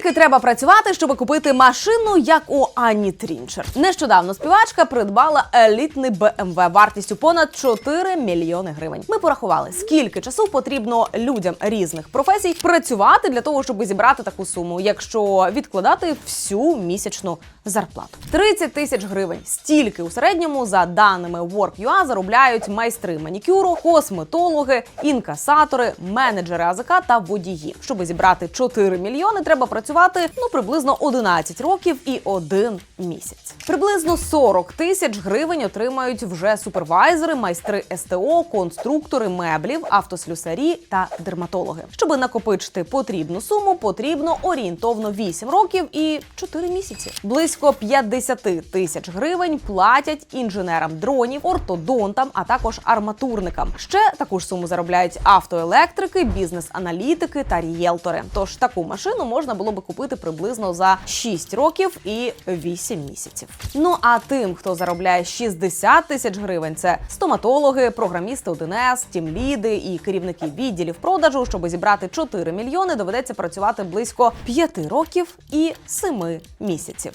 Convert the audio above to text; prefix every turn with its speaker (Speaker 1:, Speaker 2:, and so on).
Speaker 1: Скільки треба працювати, щоб купити машину, як у Ані Трінчер? Нещодавно співачка придбала елітний BMW вартістю понад 4 мільйони гривень. Ми порахували, скільки часу потрібно людям різних професій працювати для того, щоб зібрати таку суму, якщо відкладати всю місячну зарплату. 30 тисяч гривень. Стільки у середньому, за даними Work.ua, заробляють майстри манікюру, косметологи, інкасатори, менеджери АЗК та водії. Щоб зібрати 4 мільйони, треба працювати ну приблизно 11 років і один місяць. Приблизно 40 тисяч гривень отримають вже супервайзери, майстри СТО, конструктори меблів, автослюсарі та дерматологи. Щоби накопичити потрібну суму, потрібно орієнтовно 8 років і 4 місяці. Близько 50 тисяч гривень платять інженерам дронів, ортодонтам, а також арматурникам. Ще таку ж суму заробляють автоелектрики, бізнес-аналітики та рієлтори. Тож таку машину можна було би купити приблизно за 6 років і 8 місяців. Ну а тим, хто заробляє 60 тисяч гривень, це стоматологи, програмісти 1С, тімліди і керівники відділів продажу. Щоб зібрати 4 мільйони, доведеться працювати близько 5 років і 7 місяців.